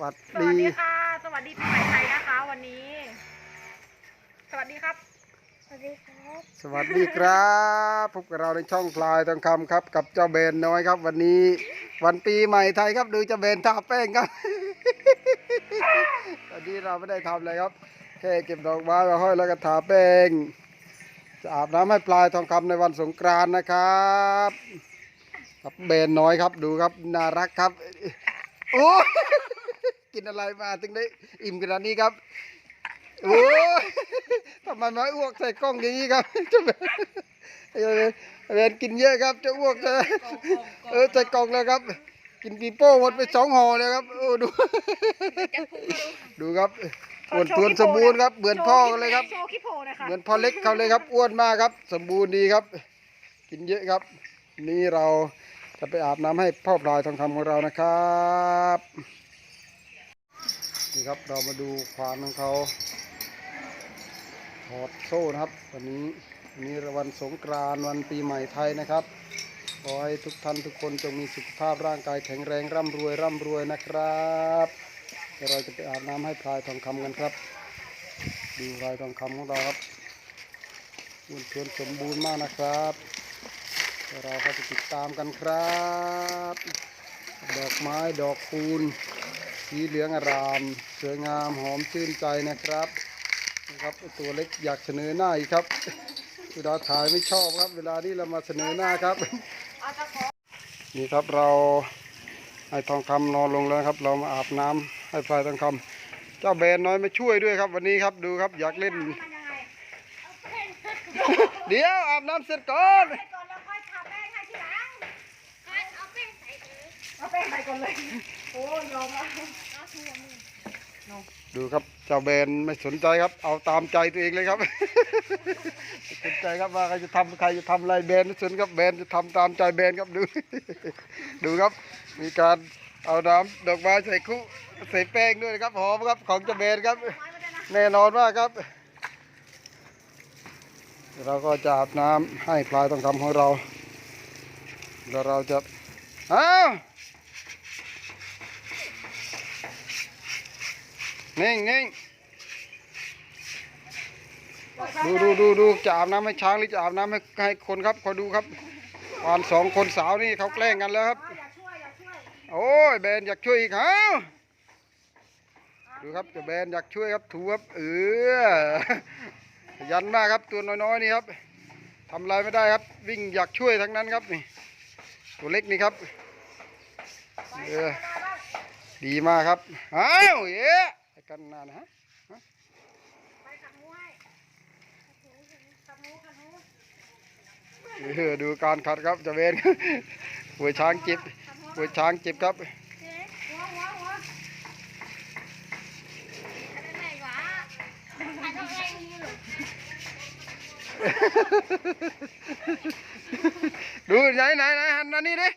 วัสสวัสดีดีค่ะ สวัสดีปีใหม่ไทยนะคะวันนี้ สวัสดีครับ สวัสดีครับ สวัสดีครับพบกับเราในช่องพลายทองคำครับ กับเจ้าเบนน้อยครับ วันนี้วันปีใหม่ไทยครับดูเจ้าเบนทาแป้งครับวันนี้เราไม่ได้ทำอะไรครับ แค่เก็บดอกไม้มาห้อยแล้วก็ทาแป้งจะอาบน้ำให้ปลายทองคำในวันสงกรานต์นะครับครับเบนน้อยครับดูครับน่ารักครับโอ้ย กินอะไรมาถึงได้อิ่มขนาดนี้ครับโอ้ยทำไมมาอ้วกใส่กล้องอย่างนี้ครับเจ้าเบนเอ้ยเบนกินเยอะครับจะอ้วกจะเออใส่กล่องแล้วครับ กินปีโป้หมดไปสองห่อเลยครับโอ้ดู ดูครับอ้วนทวนสมบูรณ์ครับเหมือนพ่อกันเลยครับโชว์คิโพนะคะเหมือนพ่อเล็กเขาเลยครับ อ้วนมากครับ สมบูรณ์ดีครับ กินเยอะครับ นี่เราจะไปอาบน้ำให้พ่อพลายทองคำของเรานะครับ นี่ครับเรามาดูควานของเขาถอดโซ่นะครับ วันนี้วันนี้วันสงกรานต์วันปีใหม่ไทยนะครับขอให้ทุกท่านทุกคนจงมีสุขภาพร่างกายแข็งแรงร่ำรวยร่ำรวยนะครับเดี๋ยวเราจะไปอาบน้ำให้พลายทองคำกันครับ ดูลายทองคำของเราครับอ้วนทวนสมบูรณ์มากนะครับเดี๋ยวเราก็จะติดตามกันครับ ดอกไม้ดอกคูณสีเหลืองอาราม สวยงามหอมชื่นใจนะครับนะครับตัวเล็กอยากเสนอหน้าอีกครับ เวลาถ่ายไม่ชอบครับ เวลานี้เรามาเสนอหน้าครับอาจจะขอนี่ครับเราให้ทองคำนอนลงแล้วครับ เรามาอาบน้ำให้พลายทองคำเจ้าแบรนด์น้อยมาช่วยด้วยครับ วันนี้ครับดูครับอยากเล่นมันยังไงเดี๋ยวอาบน้ำเสร็จก่อน เอาแป้งไปก่อนเลย โอ้ยอมแล้วเอาถั่วมือดูครับเจ้าแบรนไม่สนใจครับ เอาตามใจตัวเองเลยครับ สนใจครับว่าใครจะทำใครจะทำอะไรแบรนไม่สนครับแบรนจะทำตามใจแบรนครับดู ดูครับ มีการเอาน้ำดอกไม้ใส่คุใส่แป้งด้วยนะครับหอมครับของเจ้าแบรนครับ แน่นอนมากครับเราก็จะอาบน้ำให้พลายทองคำของเราแล้วเราจะอ้าว นิ่งนิ่งดูดูดูดูจะอาบน้ำให้ช้างหรือจะอาบน้ำให้ให้คนครับคอยดูครับวานสองคนสาวนี่เขาแกล้งกันแล้วครับ โอ้ยแบนอยากช่วยอีกฮะดูครับจะแบนอยากช่วยครับถูครับเออยันมากครับตัวน้อยๆนี่ครับทำอะไรไม่ได้ครับวิ่งอยากช่วยทั้งนั้นครับนี่ตัวเล็กนี่ครับเออดีมากครับอ้าวเย้ กันนานนะฮะไปขัดหูให้ขัดหูขัดหูเออดูการขัดครับเจะแบนหัวช้างเจ็บหัวช้างเจ็บครับหัวหัวหัวอะไรไหนวะอันอะไรนี่หรอดูไหนไหนไหนหันมานี่ดิ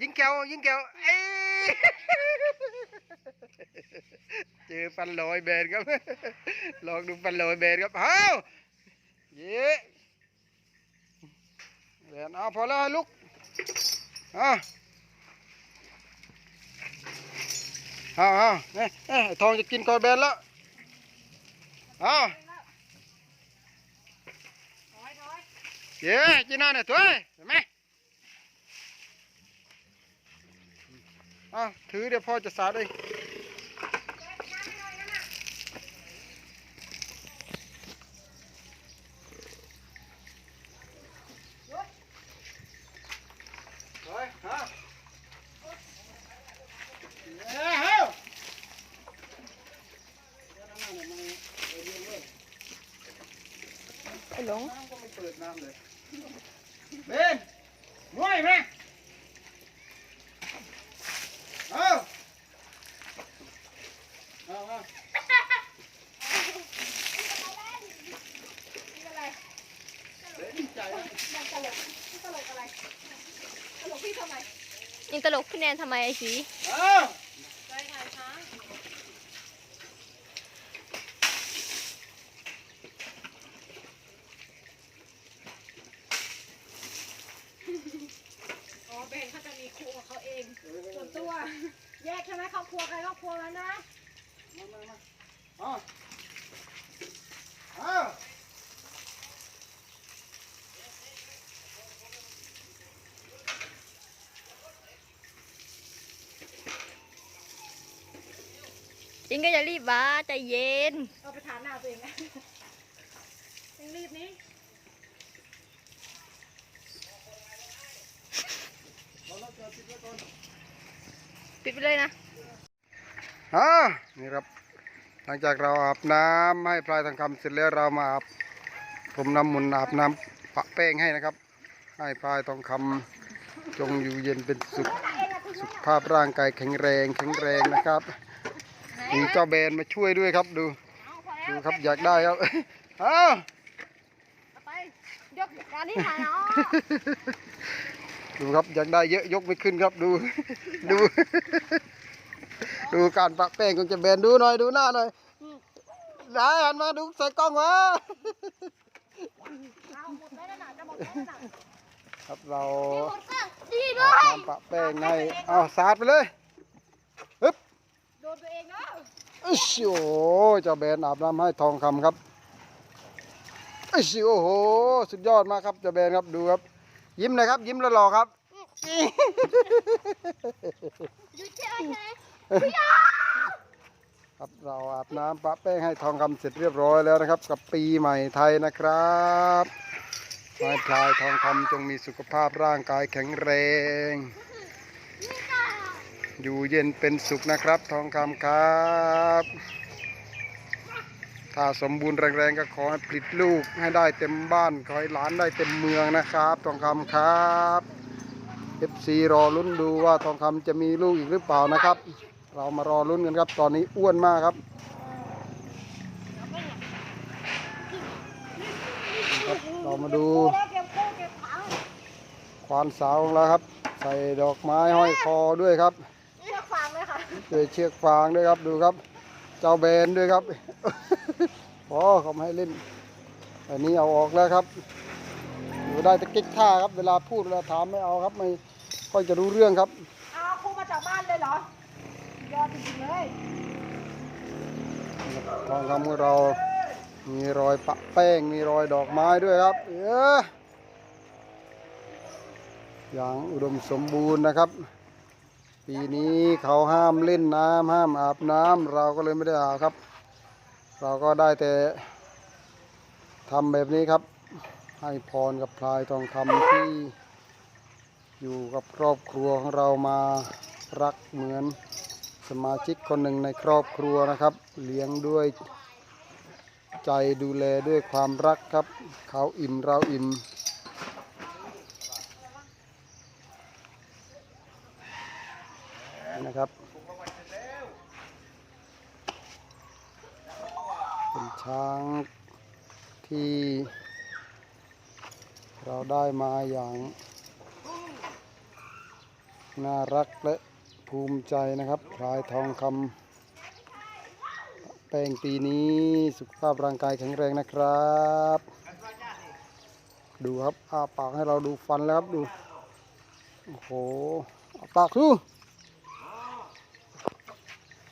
ยิงแก้วยิงแก้วเอ้ย เจอ ฟันลอยแบนครับ ลองดูฟันลอยแบนครับเฮ้าเย้แบนเอาพอแล้วลูกเอาเอาเอาเนี่ยเอ้ยไอ้ทองจะกินคอยแบนแล้วเอาถอยถอยเย้จีน่าเนี่ยตัวเอ้ยเห็นไหมเอาถือเดี๋ยวพ่อจะสาดเอง เฮ้ยฮะเฮ้ยเฮ้ย ไอ้หลง น้ำ ก็ไม่เปิดน้ำเลยเบนมวยไหมเอาเอาเอาเบนดีใจนะยังตลกตลกอะไรตลกพี่ทำไมยิงตลกพี่แนนทำไมไอ้สี เอา ไปถ่ายช้าง องส่วนตัว แยกใช่ไหมครอบครัวใครครอบครัวมันนะ มามามาอาเอาจริงก็อย่ารีบมาใจเย็น เอาไปทานหน้าตัวเองนะยังรีบนี้ ปิดไปเลยนะอ่านี่ครับ หลังจากเราอาบน้ำให้พลายทองคำเสร็จแล้วเรามาอาบพรมน้ำมนต์อาบน้ำปะแป้งให้นะครับ ให้พลายทองคำจงอยู่เย็นเป็นสุขสุขภาพร่างกายแข็งแรงแข็งแรงนะครับมีเจ้าแบรนด์มาช่วยด้วยครับดูดูครับอยากได้ครับอ้าวเอาไปยกการนี้ถ่ายเนาะ ดูครับอยากได้เยอะยกไม่ขึ้นครับดู ดู ดูการปะแป้งของเจะแบนดูหน่อยดูหน้าหน่อยได้หันมาดูใส่กล้องวะครับเราดีด้อาวยบน้ำปะแป้งให้เอาสาดไปเลยฮึบโดนตัวเองเนาะอิชโอ้โหเจ้าแบนอาบน้ำให้ทองคำครับอิชโอ้โหสุดยอดมากครับเจ้าแบนครับดูครับ ยิ้มหนะครับ ยิ้มแล้วหล่อครับดูเจ้าใช่ครับเราอาบน้ำปะแป้งให้ทองคำเสร็จเรียบร้อยแล้วนะครับ กับปีใหม่ไทยนะครับไม้พลายทองคำจงมีสุขภาพร่างกายแข็งแรง อยู่เย็นเป็นสุขนะครับทองคำครับ ถ้าสมบูรณ์แรงๆก็ขอให้ผลิตลูกให้ได้เต็มบ้าน ขอให้หลานได้เต็มเมืองนะครับ ทองคำครับ FC รอลุ้นดูว่าทองคำจะมีลูกอีกหรือเปล่านะครับ เรามารอลุ้นกันครับ ตอนนี้อ้วนมากครับครับ เรามาดูแล้วเก็บคู่เก็บถังควานสาวของเราครับ ใส่ดอกไม้ห้อยคอด้วยครับเชือกฟางเลยค่ะด้วยเชือกฟางด้วยครับดูครับ เจ้าแบนด้วยครับพอเขาไม่ให้เล่นอันนี้เอาออกแล้วครับอยู่ได้แตะกิ๊กท่าครับ เวลาพูดเวลาถามไม่เอาครับ ไม่ค่อยจะรู้เรื่องครับเอาคู่มาจากบ้านเลยเหรอยอดจริงๆเลยทองคำของเรา มีรอยปะแป้ง มีรอยดอกไม้ด้วยครับ เอออย่างอุดมสมบูรณ์นะครับ ปีนี้เขาห้ามเล่นน้ำห้ามอาบน้ำเราก็เลยไม่ได้อาบครับ เราก็ได้แต่ทำแบบนี้ครับ ให้พรกับพลายทองคำที่อยู่กับครอบครัวของเรามารักเหมือนสมาชิกคนหนึ่งในครอบครัวนะครับ เลี้ยงด้วยใจดูแลด้วยความรักครับ เขาอิ่มเราอิ่ม นะครับ เป็นช้างที่เราได้มาอย่างน่ารักและภูมิใจนะครับพลายทองคำแป้งปีนี้สุขภาพร่างกายแข็งแรงนะครับ ดูครับอาปากให้เราดูฟันแล้วครับดู โอ้โหปากดู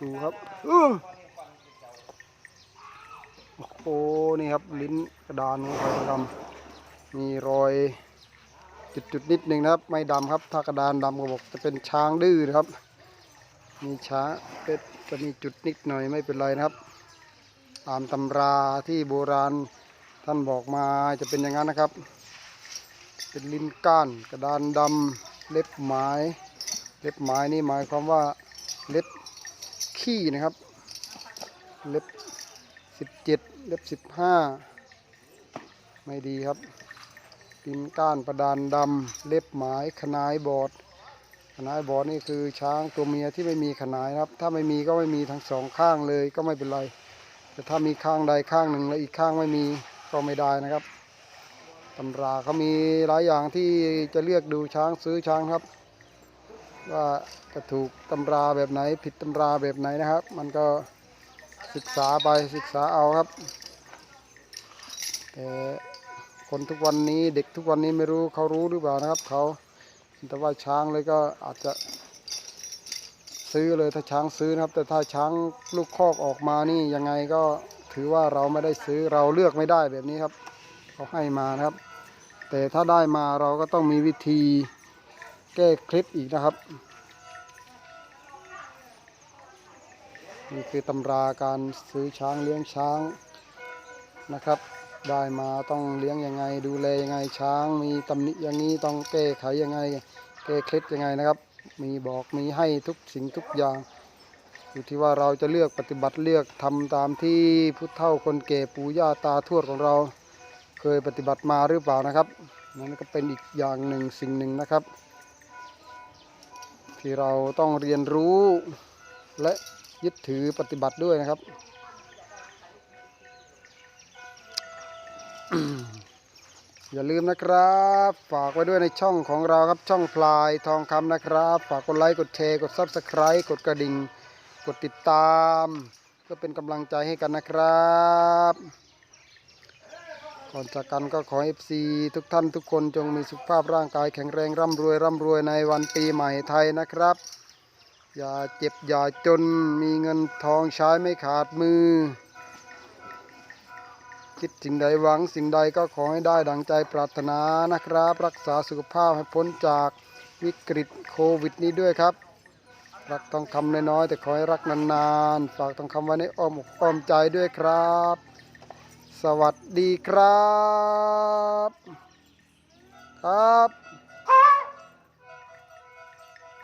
ดูครับอื้อโอ้โหนี่ครับลิ้นกระดานของพลายทองคำมีรอยจุดๆนิดหนึ่งนะครับ ไม่ดำครับ ถ้ากระดานดำก็บอกจะเป็นช้างดื้อนะครับ มีช้างเป็ดจะมีจุดนิดหน่อยไม่เป็นไรนะครับ ตามตำราที่โบราณท่านบอกมาจะเป็นอย่างนั้นนะครับ เป็นลิ้นก้าน กระดานดำเล็บไม้ เล็บไม้นี่หมายความว่าเล็บ ขี้นะครับ เล็บสิบเจ็ดเล็บสิบห้าไม่ดีครับตีนก้านประดานดำเล็บหมายขนายบอดขนายบอดนี่คือช้างตัวเมียที่ไม่มีขนายครับ ถ้าไม่มีก็ไม่มีทั้งสองข้างเลยก็ไม่เป็นไร แต่ถ้ามีข้างใดข้างหนึ่งแล้วอีกข้างไม่มีก็ไม่ได้นะครับตำราเขามีหลายอย่างที่จะเลือกดูช้างซื้อช้างครับ ว่าจะถูกตำราแบบไหน ผิดตำราแบบไหนนะครับ มันก็ศึกษาไปศึกษาเอาครับแต่คนทุกวันนี้เด็กทุกวันนี้ไม่รู้เขารู้หรือเปล่านะครับเขาแต่ว่าช้างเลยก็อาจจะซื้อเลยถ้าช้างซื้อนะครับ แต่ถ้าช้างลูกคอกออกมานี่ยังไงก็ถือว่าเราไม่ได้ซื้อเราเลือกไม่ได้แบบนี้ครับเขาให้มานะครับ แต่ถ้าได้มาเราก็ต้องมีวิธี แก้เคล็ดอีกนะครับ นี่คือตำราการซื้อช้างเลี้ยงช้างนะครับ ได้มาต้องเลี้ยงยังไง ดูแลยังไงช้าง มีตำหนิอย่างนี้ต้องแก้ไขยังไง แก้เคล็ดยังไงนะครับ มีบอกมีให้ทุกสิ่งทุกอย่างอยู่ที่ว่าเราจะเลือกปฏิบัติเลือกทำตามที่ผู้เฒ่าคนแก่ปู่ย่าตาทวดของเราเคยปฏิบัติมาหรือเปล่านะครับนั่นก็เป็นอีกอย่างหนึ่งสิ่งหนึ่งนะครับ ที่เราต้องเรียนรู้และยึดถือปฏิบัติด้วยนะครับ อย่าลืมนะครับ ฝากไว้ด้วยในช่องของเราครับช่องพลายทองคำนะครับ ฝากกดไลค์กดแชร์กด Subscribe กดกระดิ่ง กดติดตาม เพื่อเป็นกำลังใจให้กันนะครับ ก่อนจากกันก็ขอ FC ทุกท่านทุกคนจงมีสุขภาพร่างกายแข็งแรงร่ำรวยร่ำรวยในวันปีใหม่ไทยนะครับ อย่าเจ็บอย่าจนมีเงินทองใช้ไม่ขาดมือ คิดสิ่งใดหวังสิ่งใดก็ขอให้ได้ดังใจปรารถนานะครับ รักษาสุขภาพให้พ้นจากวิกฤตโควิดนี้ด้วยครับ รักต้องคำน้อยๆแต่ขอให้รักนานๆ ฝากต้องคำไว้ในอ้อมอกอ้อมใจด้วยครับ สวัสดีครับ ครับ